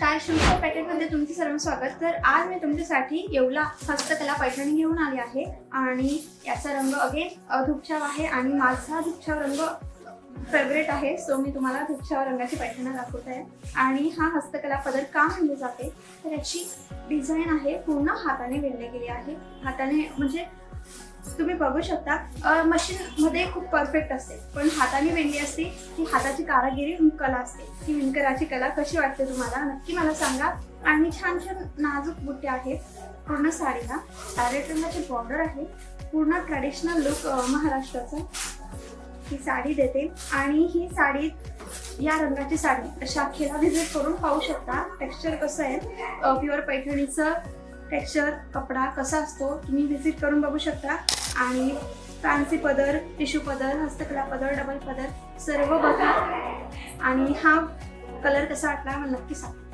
नमस्कार शिवच्या पॅकेटमध्ये तुमचं सर्व स्वागत. तर आज मी तुमच्यासाठी येवला हस्तकला पैठणी घेऊन आली आहे आणि याचा रंग अगेन धुपछाव आहे आणि माझा धुपछाव रंग फेवरेट आहे सो मी तुम्हाला धुपछाव रंगाची पैठणी दाखवत. आहे आणि हा हस्तकला पदर का म्हणले जाते? तर याची डिझाईन आहे पूर्ण हाताने विणली गेली आहे. हाताने म्हणजे तुम्ही बघू शकता. मशीन मध्ये खूप परफेक्ट असते. पण हाताने विणली असते. ती हाताची कारागिरी कला असते. ही विणकराची कला कशी वाटते तुम्हाला? नक्की मला सांगा. आणि छान छान नाजूक बुट्टे आहेत. पूर्ण साडीला. पॅरेट रंगाची बॉर्डर आहे. पूर्ण ट्रॅडिशनल लुक महाराष्ट्राचा. ही साडी देते. आणि ही साडी या रंगाची साडी शाखेला व्हिजिट करून पाहू शकता. टेक्स्चर कसं आहे? प्युअर पैठणीचं. टेक्स्चर कपडा कसा असतो तुम्ही व्हिजिट करून बघू शकता. आणि फॅन्सी पदर टिश्यू पदर हस्तकला पदर डबल पदर सर्व बघा. आणि हा कलर कसा वाटला मला नक्की सांगा.